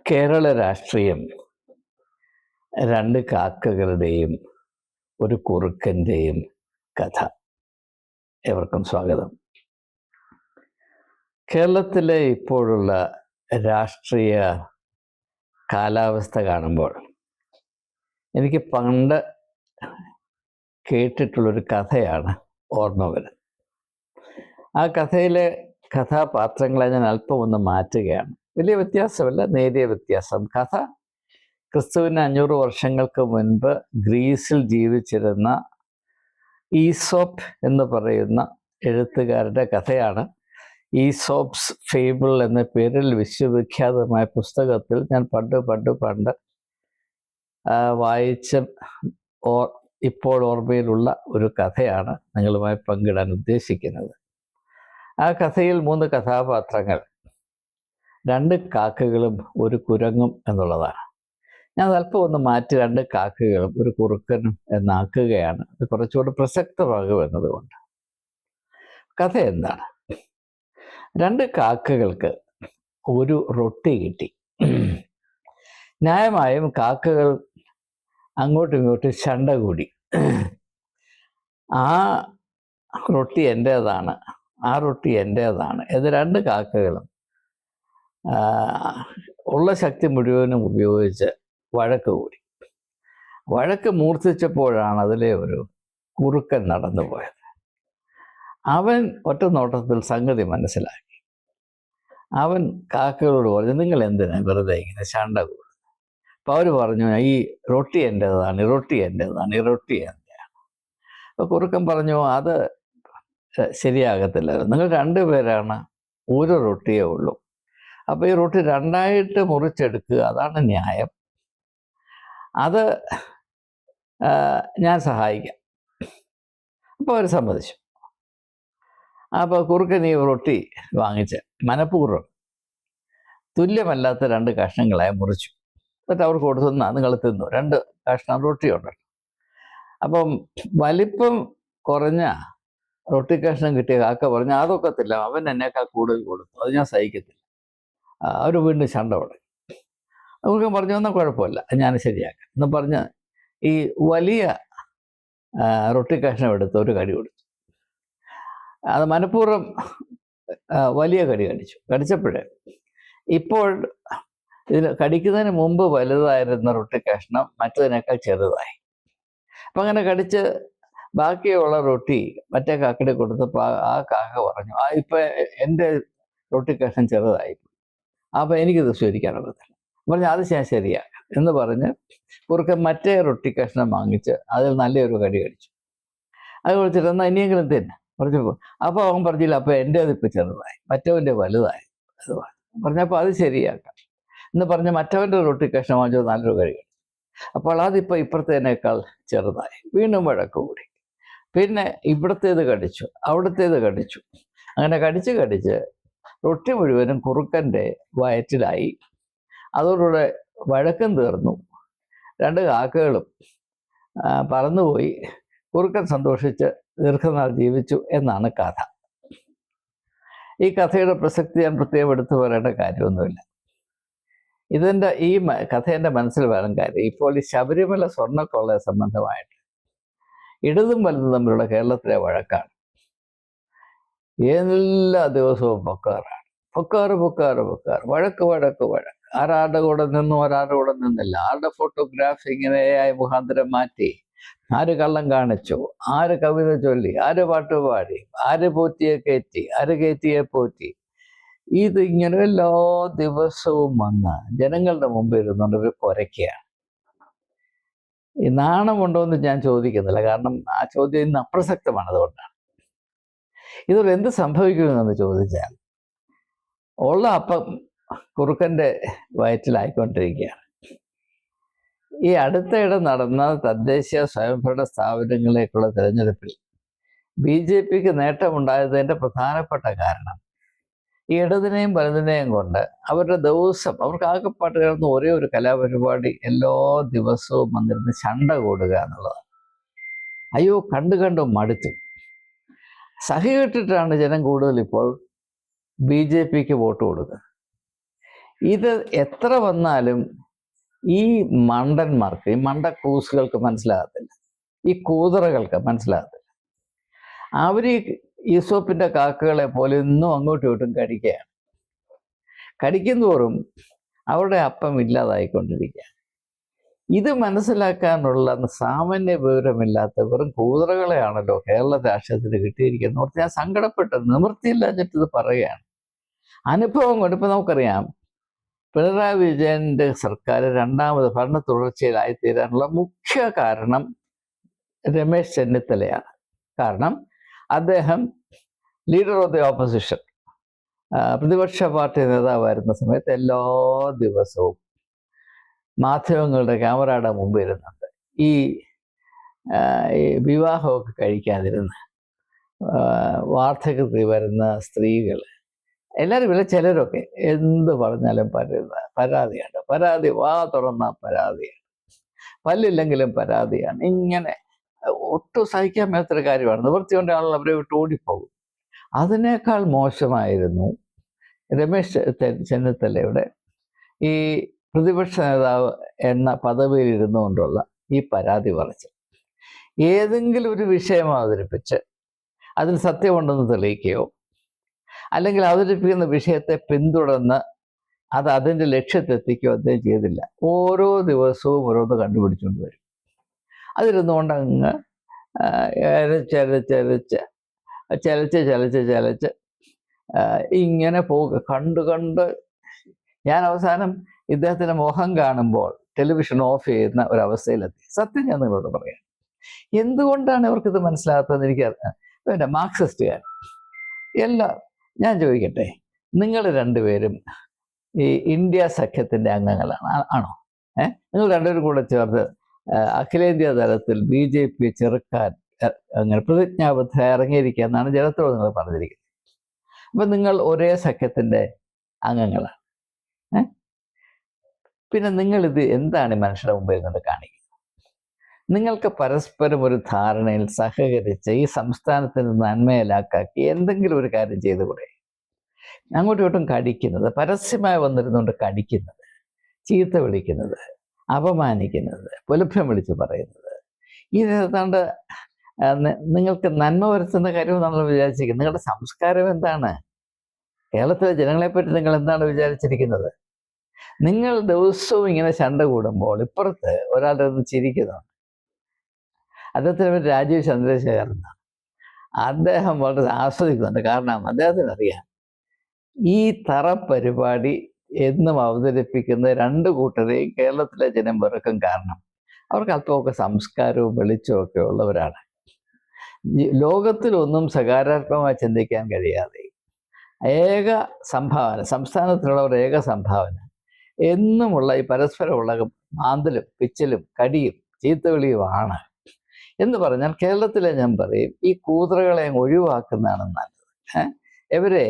കേരള രാഷ്ട്രീയം രണ്ട് കാക്കകളുടെയും ഒരു കുറുക്കന്റെയും കഥ. എവർക്കും സ്വാഗതം. കേരളത്തിലെ ഇപ്പോഴുള്ള രാഷ്ട്രീയ കാലാവസ്ഥ കാണുമ്പോൾ എനിക്ക് പണ്ട് കേട്ടിട്ടുള്ളൊരു കഥയാണ് ഓർമ്മ വരുന്നത്. ആ കഥയിലെ കഥാപാത്രങ്ങളെ ഞാൻ അല്പം ഒന്ന് മാറ്റുകയാണ്. വലിയ വ്യത്യാസമല്ല നേരിയ വ്യത്യാസം. കഥ ക്രിസ്തുവിന് അഞ്ഞൂറ് വർഷങ്ങൾക്ക് മുൻപ് ഗ്രീസിൽ ജീവിച്ചിരുന്ന ഈസോപ്പ് എന്ന് പറയുന്ന എഴുത്തുകാരുടെ കഥയാണ്. ഈസോപ്സ് ഫേബിൾ എന്ന പേരിൽ വിശ്വവിഖ്യാതമായ പുസ്തകത്തിൽ ഞാൻ പണ്ട് പണ്ട് പണ്ട് വായിച്ച ഓ ഇപ്പോൾ ഓർമ്മയിലുള്ള ഒരു കഥയാണ് നിങ്ങളുമായി പങ്കിടാൻ ഉദ്ദേശിക്കുന്നത്. ആ കഥയിൽ മൂന്ന് കഥാപാത്രങ്ങൾ. രണ്ട് കാക്കകളും ഒരു കുരങ്ങും എന്നുള്ളതാണ്. ഞാൻ അല്പം ഒന്ന് മാറ്റി രണ്ട് കാക്കകളും ഒരു കുറുക്കനും എന്നാക്കുകയാണ്. അത് കുറച്ചുകൂടി പ്രസക്തമാകും എന്നതുകൊണ്ട്. കഥ എന്താണ്? രണ്ട് കാക്കകൾക്ക് ഒരു റൊട്ടി കിട്ടി. ന്യായമായും കാക്കകൾ അങ്ങോട്ടും ഇങ്ങോട്ടും ചണ്ട കൂടി. ആ റൊട്ടി എന്റേതാണ് ആ റൊട്ടി എന്റേതാണ് ഇത് രണ്ട് കാക്കകളും ഉള്ള ശക്തി മുഴുവനും ഉപയോഗിച്ച് വഴക്ക് കൂടി. വഴക്ക് മൂർച്ഛിച്ചപ്പോഴാണ് അതിലെ ഒരു കുറുക്കൻ നടന്നു പോയത്. അവൻ ഒറ്റ നോട്ടത്തിൽ സംഗതി മനസ്സിലാക്കി. അവൻ കാക്കകളോട് പറഞ്ഞു നിങ്ങൾ എന്തിനാ വെറുതെ ഇങ്ങനെ ശണ്ട കൂടുന്നത് അപ്പം അവർ പറഞ്ഞു ഈ റൊട്ടി എന്റേതാണ് ഈ റൊട്ടി എന്റേതാണ് ഈ റൊട്ടി എന്റെയാണ് അപ്പോൾ കുറുക്കൻ പറഞ്ഞു അത് ശരിയാകത്തില്ല. നിങ്ങൾ രണ്ടുപേരാണ് ഒരു റൊട്ടിയേ ഉള്ളൂ. അപ്പോൾ ഈ റൊട്ടി രണ്ടായിട്ട് മുറിച്ചെടുക്കുക അതാണ് ന്യായം. അത് ഞാൻ സഹായിക്കാം. അപ്പോൾ അവർ സമ്മതിച്ചു. അപ്പോൾ കുറുക്കൻ നീ റൊട്ടി വാങ്ങിച്ച് മനഃപൂർവം തുല്യമല്ലാത്ത രണ്ട് കഷ്ണങ്ങളായി മുറിച്ചു. എന്നിട്ട് അവർക്ക് കൊടുത്തു "എന്നാ, നിങ്ങൾ തിന്നു. രണ്ട് കഷ്ണം റൊട്ടി ഉണ്ട് അപ്പം വലിപ്പം കുറഞ്ഞ റൊട്ടി കഷ്ണം കിട്ടിയ കാക്ക പറഞ്ഞു അതൊക്കത്തില്ല അവൻ എന്നേക്കാൾ കൂടുതൽ കൊടുത്തു. അത് ഞാൻ സഹിക്കത്തില്ല. അവർ വീണ്ടും ശണ്ട തുടങ്ങി അവർക്ക് പറഞ്ഞു വന്നാൽ കുഴപ്പമില്ല ഞാൻ ശരിയാക്കാം. എന്ന് പറഞ്ഞ് ഈ വലിയ റൊട്ടി കഷ്ണം എടുത്ത് ഒരു കടി കൊടുത്തു. അത് മനഃപൂർവം വലിയ കടി കടിച്ചു. കടിച്ചപ്പോഴേ ഇപ്പോൾ ഇതിൽ കടിക്കുന്നതിന് മുമ്പ് വലുതായിരുന്ന റൊട്ടി കഷ്ണം മറ്റതിനേക്കാൾ ചെറുതായി. അപ്പം അങ്ങനെ കടിച്ച് ബാക്കിയുള്ള റൊട്ടി മറ്റേ കാക്കടി കൊടുത്തപ്പോൾ ആ കാക്ക പറഞ്ഞു ആ ഇപ്പം എന്റെ റൊട്ടി കഷ്ണം ചെറുതായി. അപ്പം എനിക്കിത് സ്വീകരിക്കാനൊക്കത്തില്ല പറഞ്ഞു അത് ഞാൻ ശരിയാക്കാം. എന്ന് പറഞ്ഞ് കുറുക്കൻ മറ്റേ റൊട്ടി കഷ്ണം വാങ്ങിച്ച് അതിൽ നല്ലൊരു കടി കടിച്ചു. അത് കുറിച്ചിട്ട് എന്നാൽ ഇനിയെങ്കിലും തന്നെ. പറഞ്ഞു അപ്പോൾ അവൻ പറഞ്ഞില്ല അപ്പോൾ എന്റെ അതിപ്പോൾ ചെറുതായി മറ്റവന്റെ വലുതായി. അത് പറഞ്ഞു. പറഞ്ഞപ്പോൾ അത് ശരിയാക്കാം. എന്ന് പറഞ്ഞ് മറ്റവന്റെ റൊട്ടി കഷ്ണം വാങ്ങിച്ചത് നല്ലൊരു കടി കടിച്ചു. അപ്പോൾ അതിപ്പോൾ ഇപ്പുറത്തേനേക്കാൾ ചെറുതായി. വീണ്ടും വഴക്ക് കൂടി. പിന്നെ ഇവിടത്തേത് കടിച്ചു അവിടത്തേത് കടിച്ചു. അങ്ങനെ കടിച്ച് കടിച്ച് റൊട്ടി മുഴുവനും കുറുക്കന്റെ വയറ്റിലായി. അതോടുകൂടെ വഴക്കം തീർന്നു. രണ്ട് കാക്കകളും പറന്നുപോയി. കുറുക്കൻ സന്തോഷിച്ച് ദീർഘനാൾ ജീവിച്ചു എന്നാണ് കഥ. ഈ കഥയുടെ പ്രസക്തി ഞാൻ പ്രത്യേകം എടുത്തു പറയേണ്ട കാര്യമൊന്നുമില്ല. ഇതിന്റെ ഈ മ- കഥ എന്റെ മനസ്സിൽ വരാൻ കാര്യം. ഇപ്പോൾ ഈ ശബരിമല സ്വർണക്കൊള്ള സംബന്ധമായിട്ട് ഇടതും വലതും തമ്മിലുള്ള കേരളത്തിലെ വഴക്കാണ്. എല്ലാ ദിവസവും പൊക്കാറാണ്. പൊക്കാറ് പൊക്കാറ് പൊക്കാറ്. വഴക്ക് വഴക്ക് വഴക്ക്. ആരാരുടെ കൂടെ നിന്നും ഒരാരുടെ കൂടെ നിന്നില്ല. ആരുടെ ഫോട്ടോഗ്രാഫ് ഇങ്ങനെ ആയി മുഖാന്തരം മാറ്റി? ആര് കള്ളം കാണിച്ചു? ആര് കവിത ചൊല്ലി? ആര് പാട്ട് പാടി? ആര് പോറ്റിയെ കയറ്റി? ആര് കയറ്റിയെ പോറ്റി? ഇത് ഇങ്ങനെ എല്ലാ ദിവസവും വന്ന് ജനങ്ങളുടെ മുമ്പിൽ ഇരുന്നുകൊണ്ട് ഇവർ കുരയ്ക്കുകയാണ് ഈ നാണമുണ്ടോ എന്ന് ഞാൻ ചോദിക്കുന്നില്ല. കാരണം ആ ചോദ്യം ഇന്ന് അപ്രസക്തമാണ് അതുകൊണ്ടാണ്. ഇതൊരു എന്ത് സംഭവിക്കുമെന്ന് ചോദിച്ചാൽ ഉള്ള അപ്പം കുറുക്കന്റെ വയറ്റിലായിക്കൊണ്ടിരിക്കുകയാണ്. ഈ അടുത്തയിടെ നടന്ന തദ്ദേശീയ സ്വയംഭരണ സ്ഥാപനങ്ങളിലേക്കുള്ള തിരഞ്ഞെടുപ്പിൽ ബി ജെ പിക്ക് നേട്ടമുണ്ടായതിന്റെ പ്രധാനപ്പെട്ട കാരണം ഈ ഇടതിനെയും വലതിനെയും കൊണ്ട് അവരുടെ ദിവസം അവർക്ക് ആകെപ്പാട്ട് കിടന്ന ഒരേ ഒരു കലാപരിപാടി എല്ലാ ദിവസവും വന്നിരുന്ന് ചണ്ട കൂടുക എന്നുള്ളതാണ്. അയ്യോ കണ്ടു കണ്ടും മടുത്തു. സഹികെട്ടിട്ടാണ് ജനം കൂടുതൽ ഇപ്പോൾ ബി ജെ പിക്ക് വോട്ട് കൊടുക്കുക ഇത് എത്ര വന്നാലും ഈ മണ്ടന്മാർക്ക് ഈ മണ്ട കൂസുകൾക്ക് മനസ്സിലാകത്തില്ല. ഈ കൂതറകൾക്ക് മനസ്സിലാകത്തില്ല. അവർ ഈ ഈസോപ്പിന്റെ കാക്കകളെ പോലെ ഇന്നും അങ്ങോട്ടും ഇങ്ങോട്ടും കടിക്കുകയാണ്. കടിക്കുന്തോറും അവരുടെ അപ്പം ഇല്ലാതായിക്കൊണ്ടിരിക്കുക ഇത് മനസ്സിലാക്കാനുള്ള സാമാന്യ വിവരമില്ലാത്ത വെറും കൂതറകളെയാണല്ലോ കേരള രാഷ്ട്രത്തിന് കിട്ടിയിരിക്കുന്നത്. ഞാൻ സങ്കടപ്പെട്ടു നിവൃത്തിയില്ലാഞ്ഞിട്ട് ഇത് പറയുകയാണ്. അനുഭവം കൊണ്ട് ഇപ്പം നമുക്കറിയാം പിണറായി വിജയന്റെ സർക്കാർ രണ്ടാമത് ഭരണ തുടർച്ചയിലായിത്തീരാനുള്ള മുഖ്യ കാരണം രമേശ് ചെന്നിത്തലയാണ്. കാരണം അദ്ദേഹം ലീഡർ ഓഫ് ദി ഓപ്പോസിഷൻ പ്രതിപക്ഷ പാർട്ടി നേതാവായിരുന്ന സമയത്ത് എല്ലാ ദിവസവും മാധ്യമങ്ങളുടെ ക്യാമറയുടെ മുമ്പ് ഇരുന്നുണ്ട് ഈ വിവാഹമൊക്കെ കഴിക്കാതിരുന്ന് വാർദ്ധകൃതി വരുന്ന സ്ത്രീകൾ എല്ലാവരും ഇവിടെ ചിലരൊക്കെ എന്ത് പറഞ്ഞാലും പരുന്ന പരാതിയാണ്. പരാതി വാ തുറന്ന പരാതിയാണ്. പല്ലില്ലെങ്കിലും പരാതിയാണ്. ഇങ്ങനെ ഒട്ടും സഹിക്കാൻ മേത്ര കാര്യമാണ്. നിവൃത്തി ആളുകൾ അവരെ വിട്ട് ഓടിപ്പോകും. അതിനേക്കാൾ മോശമായിരുന്നു രമേശ് ചെന്നിത്തലയുടെ ഈ പ്രതിപക്ഷ നേതാവ് എന്ന പദവിയിൽ ഇരുന്നുകൊണ്ടുള്ള ഈ പരാതി പറച്ചിൽ. ഏതെങ്കിലും ഒരു വിഷയം അവതരിപ്പിച്ച് അതിൽ സത്യമുണ്ടെന്ന് തെളിയിക്കുകയോ അല്ലെങ്കിൽ അവതരിപ്പിക്കുന്ന വിഷയത്തെ പിന്തുടർന്ന് അത് അതിന്റെ ലക്ഷ്യത്തെത്തിക്കുകയോ അദ്ദേഹം ചെയ്തില്ല. ഓരോ ദിവസവും ഓരോന്ന് കണ്ടുപിടിച്ചുകൊണ്ട് വരും. അതിരുന്നുകൊണ്ട് അങ്ങ് ചരച്ചരച്ച് ചലച്ച് ചലച്ച് ചലച്ച് ഇങ്ങനെ പോകുക കണ്ട് കണ്ട് ഞാൻ അവസാനം ഇദ്ദേഹത്തിന്റെ മുഖം കാണുമ്പോൾ ടെലിവിഷൻ ഓഫ് ചെയ്യുന്ന ഒരവസ്ഥയിലെത്തി. സത്യം ഞാൻ നിങ്ങളോട് പറയാം. എന്തുകൊണ്ടാണ് ഇവർക്കിത് മനസ്സിലാകാത്തതെന്ന് എനിക്ക് പിന്നെ മാർക്സിസ്റ്റുകാർ എല്ലാ ഞാൻ ചോദിക്കട്ടെ നിങ്ങൾ രണ്ടുപേരും ഈ ഇന്ത്യ സഖ്യത്തിന്റെ അംഗങ്ങളാണ് ആണോ? ഏഹ് നിങ്ങൾ രണ്ടുപേരും കൂടെ ചേർത്ത് അഖിലേന്ത്യാ തലത്തിൽ ബി ജെ പി ചെറുക്കാൻ അങ്ങനെ പ്രതിജ്ഞാബദ്ധ ഇറങ്ങിയിരിക്കുക എന്നാണ് ജനത്തോട് നിങ്ങൾ പറഞ്ഞിരിക്കുന്നത്. അപ്പം നിങ്ങൾ ഒരേ സഖ്യത്തിന്റെ അംഗങ്ങളാണ്? പിന്നെ നിങ്ങളിത് എന്താണ് മനുഷ്യരുടെ മുമ്പിൽ നിന്ന് കാണിക്കുന്നത്? നിങ്ങൾക്ക് പരസ്പരം ഒരു ധാരണയിൽ സഹകരിച്ച് ഈ സംസ്ഥാനത്തിന് നന്മയിലാക്കാക്കി എന്തെങ്കിലും ഒരു കാര്യം ചെയ്തു ചെയ്തുകൂടെ? അങ്ങോട്ടും ഇങ്ങോട്ടും കടിക്കുന്നത് പരസ്യമായി വന്നിരുന്നുകൊണ്ട് കടിക്കുന്നത് ചീത്ത വിളിക്കുന്നത് അപമാനിക്കുന്നത് പുലഭ്യം വിളിച്ച് പറയുന്നത്. ഇത് ഏതാണ്ട് നിങ്ങൾക്ക് നന്മ വരുത്തുന്ന നമ്മൾ വിചാരിച്ചിരിക്കുന്നത് നിങ്ങളുടെ സംസ്കാരം എന്താണ്? കേരളത്തിലെ ജനങ്ങളെപ്പറ്റി നിങ്ങൾ എന്താണ് വിചാരിച്ചിരിക്കുന്നത്? നിങ്ങൾ ദിവസവും ഇങ്ങനെ ചണ്ട കൂടുമ്പോൾ ഇപ്പുറത്ത് ഒരാളുടെ ഒന്ന് ചിരിക്കുന്നുണ്ട് അദ്ദേഹത്തിന് പേര് രാജീവ് ചന്ദ്രശേഖർ എന്നാണ്. അദ്ദേഹം വളരെ ആസ്വദിക്കുന്നുണ്ട്. കാരണം അദ്ദേഹത്തിന് അറിയാം ഈ തറ പരിപാടി എന്നും അവതരിപ്പിക്കുന്ന രണ്ട് കൂട്ടരെയും കേരളത്തിലെ ജനം വെറുക്കും കാരണം അവർക്ക് അല്പമൊക്കെ സംസ്കാരവും വെളിച്ചവും ഒക്കെ ഉള്ളവരാണ്. ലോകത്തിലൊന്നും സകാരാത്മകമായി ചിന്തിക്കാൻ കഴിയാതെ ഏക സംഭാവന സംസ്ഥാനത്തിലുള്ളവർ ഏക സംഭാവന എന്നുമുള്ള ഈ പരസ്പരമുള്ള മാന്തലും പിച്ചലും കടിയും ചീത്തവിളിയുമാണ് എന്ന് പറഞ്ഞാൽ കേരളത്തിലെ ഞാൻ പറയും ഈ കൂതറകളെ ഒഴിവാക്കുന്നതാണ് നല്ലത്. ഇവരെ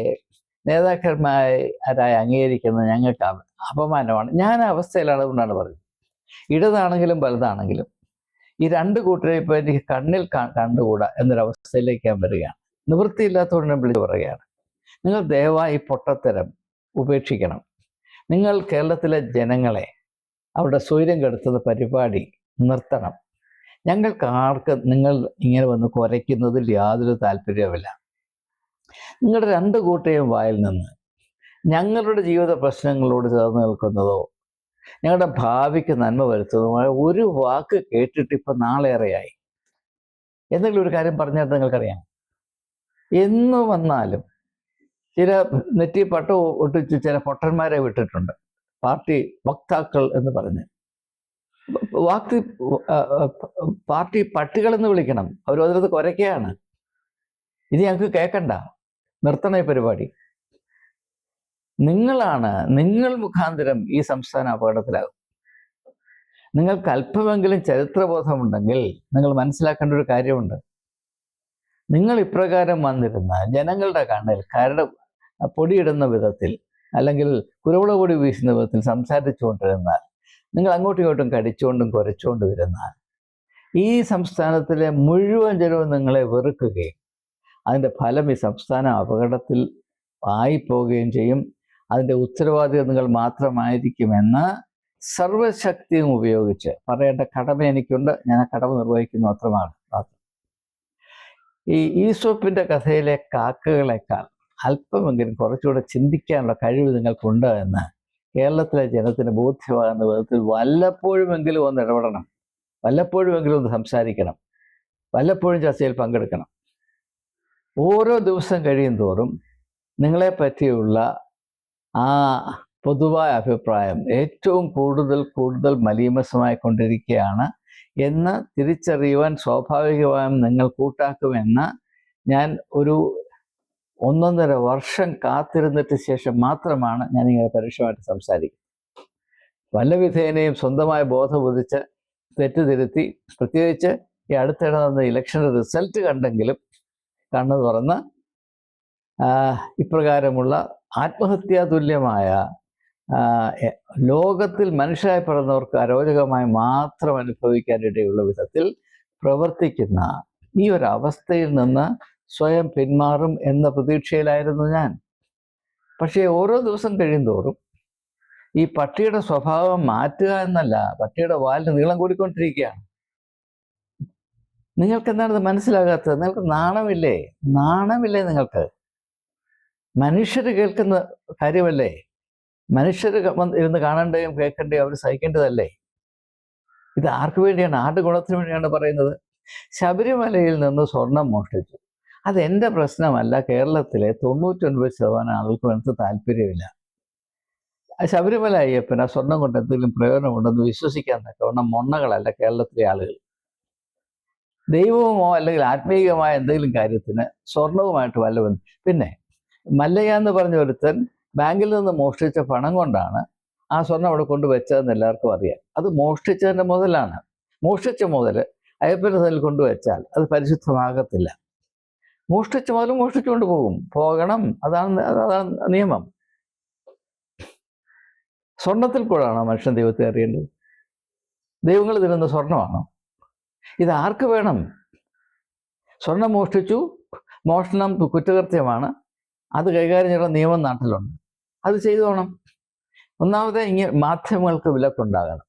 നേതാക്കന്മാരായി അംഗീകരിക്കുന്നത് ഞങ്ങൾക്ക് അപമാനമാണ്. ഞാൻ ആ അവസ്ഥയിലാണ് അതുകൊണ്ടാണ് പറയുന്നത്. ഇടതാണെങ്കിലും വലുതാണെങ്കിലും ഈ രണ്ട് കൂട്ടരെ ഇപ്പൊ എനിക്ക് കണ്ണിൽ കണ്ടുകൂടാ എന്നൊരവസ്ഥയിലേക്ക് ഞാൻ വരികയാണ്. നിവൃത്തിയില്ലാത്തതുകൊണ്ട് ഞാൻ വിളിച്ചു പറയുകയാണ്. നിങ്ങൾ ദയവായി പൊട്ടത്തരം ഉപേക്ഷിക്കണം. നിങ്ങൾ കേരളത്തിലെ ജനങ്ങളെ അവരുടെ സ്വൈര്യം കെടുത്തുന്ന പരിപാടി നിർത്തണം. ഞങ്ങൾക്ക് ആർക്ക് നിങ്ങൾ ഇങ്ങനെ വന്ന് കുരയ്ക്കുന്നതിൽ യാതൊരു താല്പര്യവുമില്ല. നിങ്ങളുടെ രണ്ട് കൂട്ടയും വായിൽ നിന്ന് ഞങ്ങളുടെ ജീവിത പ്രശ്നങ്ങളോട് ചേർന്ന് നിൽക്കുന്നതോ ഞങ്ങളുടെ ഭാവിക്ക് നന്മ വരുത്തുന്നതുമായ ഒരു വാക്ക് കേട്ടിട്ട് ഇപ്പം നാളേറെയായി. എന്തെങ്കിലും ഒരു കാര്യം പറഞ്ഞാൽ നിങ്ങൾക്കറിയാം. എന്ന് വന്നാലും ചില നെറ്റി പട്ട ഒട്ടിച്ച് ചില പൊട്ടന്മാരെ വിട്ടിട്ടുണ്ട്. പാർട്ടി വക്താക്കൾ എന്ന് പറഞ്ഞ്. ആ, പാർട്ടി പട്ടികൾ എന്ന് വിളിക്കണം. അവർ അതിനകത്ത് കുരയ്ക്കുകയാണ് ഇത് ഞങ്ങൾക്ക് കേൾക്കണ്ട നിർത്തണ പരിപാടി. നിങ്ങളാണ് നിങ്ങൾ മുഖാന്തരം ഈ സംസ്ഥാന അപകടത്തിലാകും നിങ്ങൾക്ക് അല്പമെങ്കിലും ചരിത്രബോധമുണ്ടെങ്കിൽ നിങ്ങൾ മനസ്സിലാക്കേണ്ട ഒരു കാര്യമുണ്ട്. നിങ്ങൾ ഇപ്രകാരം വന്നിരുന്ന ജനങ്ങളുടെ കണ്ണിൽ കരട് പൊടിയിടുന്ന വിധത്തിൽ അല്ലെങ്കിൽ കുരുവിള പൊടി വീശുന്ന വിധത്തിൽ സംസാരിച്ചുകൊണ്ടിരുന്നാൽ നിങ്ങൾ അങ്ങോട്ടും ഇങ്ങോട്ടും കടിച്ചുകൊണ്ടും കുരച്ചുകൊണ്ടും ഇരുന്നാൽ ഈ സംസ്ഥാനത്തിലെ മുഴുവൻ ജനവും നിങ്ങളെ വെറുക്കുകയും അതിന്റെ ഫലം ഈ സംസ്ഥാനം അപകടത്തിൽ ആയിപ്പോവുകയും ചെയ്യും. അതിന്റെ ഉത്തരവാദിത്വം നിങ്ങൾ മാത്രമായിരിക്കുമെന്ന് സർവശക്തിയും ഉപയോഗിച്ച് പറയേണ്ട കടമ എനിക്കുണ്ട്. ഞാൻ ആ കടമ നിർവഹിക്കുന്നു അത്രമാണ്. ഈ ഈസോപ്പിന്റെ കഥയിലെ കാക്കകളെക്കാൾ അല്പമെങ്കിലും കുറച്ചുകൂടെ ചിന്തിക്കാനുള്ള കഴിവ് നിങ്ങൾക്കുണ്ട് എന്ന് കേരളത്തിലെ ജനത്തിന് ബോധ്യമാകുന്ന വിധത്തിൽ വല്ലപ്പോഴുമെങ്കിലും ഒന്ന് ഇടപെടണം. വല്ലപ്പോഴുമെങ്കിലും ഒന്ന് സംസാരിക്കണം. വല്ലപ്പോഴും ചർച്ചയിൽ പങ്കെടുക്കണം. ഓരോ ദിവസം കഴിയും തോറും നിങ്ങളെ പറ്റിയുള്ള ആ പൊതുവായ അഭിപ്രായം ഏറ്റവും കൂടുതൽ കൂടുതൽ മലീമസമായി കൊണ്ടിരിക്കുകയാണ് എന്ന് തിരിച്ചറിയുവാൻ സ്വാഭാവികമായും നിങ്ങൾ കൂട്ടാക്കുമെന്ന് ഞാൻ ഒരു ഒന്നൊന്നര വർഷം കാത്തിരുന്നിട്ട് ശേഷം മാത്രമാണ് ഞാൻ ഇങ്ങനെ പരോക്ഷമായിട്ട് സംസാരിക്കുന്നത്. വല്ല വിധേനയും സ്വന്തമായ ബോധബുദ്ധിച്ച് തെറ്റുതിരുത്തി പ്രത്യേകിച്ച് ഈ അടുത്തിടെ നടന്ന ഇലക്ഷൻ റിസൾട്ട് കണ്ടെങ്കിലും കണ്ണു തുറന്ന് ഇപ്രകാരമുള്ള ആത്മഹത്യാ തുല്യമായ ലോകത്തിൽ മനുഷ്യരായി പിറന്നവർക്ക് അരോചകമായി മാത്രം അനുഭവിക്കാനിടയുള്ള വിധത്തിൽ പ്രവർത്തിക്കുന്ന ഈ ഒരു അവസ്ഥയിൽ നിന്ന് സ്വയം പിന്മാറും എന്ന പ്രതീക്ഷയിലായിരുന്നു ഞാൻ. പക്ഷേ ഓരോ ദിവസം കഴിയുന്തോറും ഈ പട്ടിയുടെ സ്വഭാവം മാറ്റുക എന്നല്ല പട്ടിയുടെ വാലിന് നീളം കൂടിക്കൊണ്ടിരിക്കുകയാണ്. നിങ്ങൾക്ക് എന്താണ് ഇത് മനസ്സിലാകാത്തത്? നിങ്ങൾക്ക് നാണമില്ലേ? നാണമില്ലേ നിങ്ങൾക്ക്? മനുഷ്യർ കേൾക്കുന്ന കാര്യമല്ലേ? മനുഷ്യർ ഇരുന്ന് കാണേണ്ടതും കേൾക്കേണ്ടതും അവർ സഹിക്കേണ്ടതല്ലേ? ഇത് ആർക്ക് വേണ്ടിയാണ്? ആരുടെ ഗുണത്തിന് വേണ്ടിയാണ് പറയുന്നത്? ശബരിമലയിൽ നിന്ന് സ്വർണം മോഷ്ടിച്ചു. അത് എന്റെ പ്രശ്നമല്ല കേരളത്തിലെ തൊണ്ണൂറ്റൊൻപത് ശതമാനം ആളുകൾക്ക് എനിക്ക് താല്പര്യമില്ല. ശബരിമല അയ്യപ്പൻ ആ സ്വർണം കൊണ്ട് എന്തെങ്കിലും പ്രയോജനമുണ്ടെന്ന് വിശ്വസിക്കാൻ തക്കവണ്ണം മൊണ്ണകളല്ല കേരളത്തിലെ ആളുകൾ. ദൈവമോ അല്ലെങ്കിൽ ആത്മീയമായ എന്തെങ്കിലും കാര്യത്തിന് സ്വർണവുമായിട്ട് വല്ല ബന്ധം. പിന്നെ മല്ലയ്യ എന്ന് പറഞ്ഞ ഒരുത്തൻ ബാങ്കിൽ നിന്ന് മോഷ്ടിച്ച പണം കൊണ്ടാണ് ആ സ്വർണം അവിടെ കൊണ്ടുവച്ചതെന്ന് എല്ലാവർക്കും അറിയാം. അത് മോഷ്ടിച്ചതിന്റെ മുതലാണ്. മോഷ്ടിച്ച മുതൽ അയ്യപ്പന്റെ തന്നിൽ കൊണ്ടുവച്ചാൽ അത് പരിശുദ്ധമാകത്തില്ല. മോഷ്ടിച്ച മുതൽ മോഷ്ടിച്ചുകൊണ്ട് പോകും. പോകണം. അതാണ് അതാണ് നിയമം. സ്വർണത്തിൽ കൂടാണോ മനുഷ്യൻ ദൈവത്തെ അറിയേണ്ടത്? ദൈവങ്ങൾ തരുന്ന സ്വർണമാണോ? ഇത് ആർക്ക് വേണം? സ്വർണം മോഷ്ടിച്ചു മോഷണം കുറ്റകൃത്യമാണ്. അത് കൈകാര്യം ചെയ്യുന്ന നിയമം നാട്ടിലുണ്ട്. അത് ചെയ്തോണം. ഒന്നാമത് ഇങ്ങനെ മാധ്യമങ്ങൾക്ക് വിലക്കുണ്ടാകണം.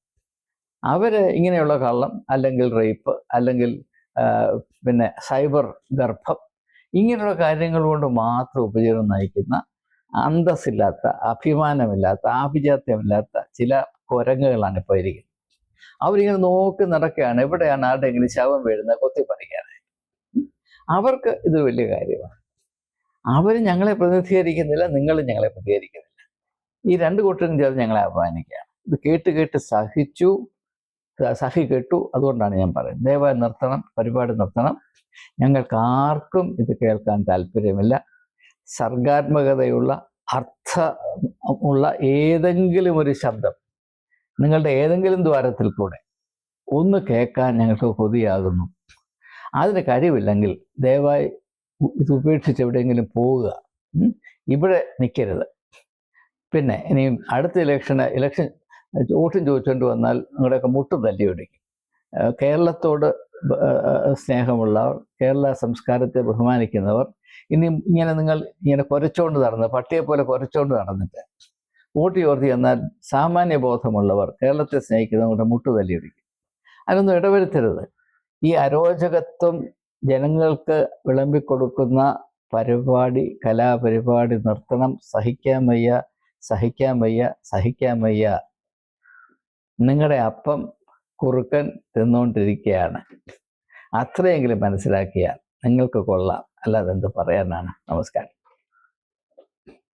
അവർ ഇങ്ങനെയുള്ള കള്ളം അല്ലെങ്കിൽ റേപ്പ് അല്ലെങ്കിൽ പിന്നെ സൈബർ ഗർഭം ഇങ്ങനെയുള്ള കാര്യങ്ങൾ കൊണ്ട് മാത്രം ഉപജീവനം നയിക്കുന്ന അന്തസ്സില്ലാത്ത അഭിമാനമില്ലാത്ത ആഭിജാത്യമില്ലാത്ത ചില കുരങ്ങുകളാണ് ഇപ്പോൾ ഇരിക്കുന്നത്. അവരിങ്ങനെ നോക്കി നടക്കുകയാണ് എവിടെയാണ് ആരുടെയെങ്കിലും ശവം വീഴുന്നത് കൊത്തി പറിക്കാനായി അവർക്ക് ഇത് വലിയ കാര്യമാണ്. അവർ ഞങ്ങളെ പ്രതിനിധീകരിക്കുന്നില്ല നിങ്ങളും ഞങ്ങളെ പ്രതികരിക്കുന്നില്ല ഈ രണ്ട് കൂട്ടരും ചേർന്ന് ഞങ്ങളെ അപമാനിക്കുകയാണ്. ഇത് കേട്ട് കേട്ട് സഹിച്ചു സഹി കേട്ടു അതുകൊണ്ടാണ് ഞാൻ പറയുന്നത്. ദയവായി നിർത്തണം പരിപാടി നിർത്തണം. ഞങ്ങൾക്ക് ആർക്കും ഇത് കേൾക്കാൻ താല്പര്യമില്ല. സർഗാത്മകതയുള്ള അർത്ഥ ഉള്ള ഏതെങ്കിലും ഒരു ശബ്ദം നിങ്ങളുടെ ഏതെങ്കിലും ദ്വാരത്തിൽ കൂടെ ഒന്ന് കേൾക്കാൻ ഞങ്ങൾക്ക് കൊതിയാകുന്നു. അതിന് കഴിവില്ലെങ്കിൽ ദയവായി ഇത് ഉപേക്ഷിച്ച് എവിടെയെങ്കിലും പോവുക. ഇവിടെ നിൽക്കരുത്. പിന്നെ ഇനിയും അടുത്ത ഇലക്ഷന് ഇലക്ഷൻ വോട്ടും ചോദിച്ചുകൊണ്ട് വന്നാൽ നിങ്ങളുടെയൊക്കെ മുട്ട് തല്ലി ഒടിക്കും കേരളത്തോട് സ്നേഹമുള്ളവർ കേരള സംസ്കാരത്തെ ബഹുമാനിക്കുന്നവർ ഇനി ഇങ്ങനെ നിങ്ങൾ ഇങ്ങനെ കുരച്ചോണ്ട് നടന്ന് പട്ടിയെ പോലെ കുരച്ചോണ്ട് നടന്നിട്ട് വോട്ട് ചോർത്തി എന്നാൽ സാമാന്യ ബോധമുള്ളവർ കേരളത്തെ സ്നേഹിക്കുന്നവരുടെ മുട്ട് തല്ലിയൊടിക്കും. അതിനൊന്നും ഇടവരുത്തരുത്. ഈ അരോചകത്വം ജനങ്ങൾക്ക് വിളമ്പിക്കൊടുക്കുന്ന പരിപാടി കലാപരിപാടി നിർത്തണം. സഹിക്കാൻ വയ്യ സഹിക്കാൻ വയ്യ സഹിക്കാൻ വയ്യ. നിങ്ങളുടെ അപ്പം കുറുക്കൻ തിന്നുകൊണ്ടിരിക്കുകയാണ് അത്രയെങ്കിലും മനസ്സിലാക്കിയാൽ നിങ്ങൾക്ക് കൊള്ളാം. അല്ലാതെ എന്ത് പറയാനാണ്? നമസ്കാരം.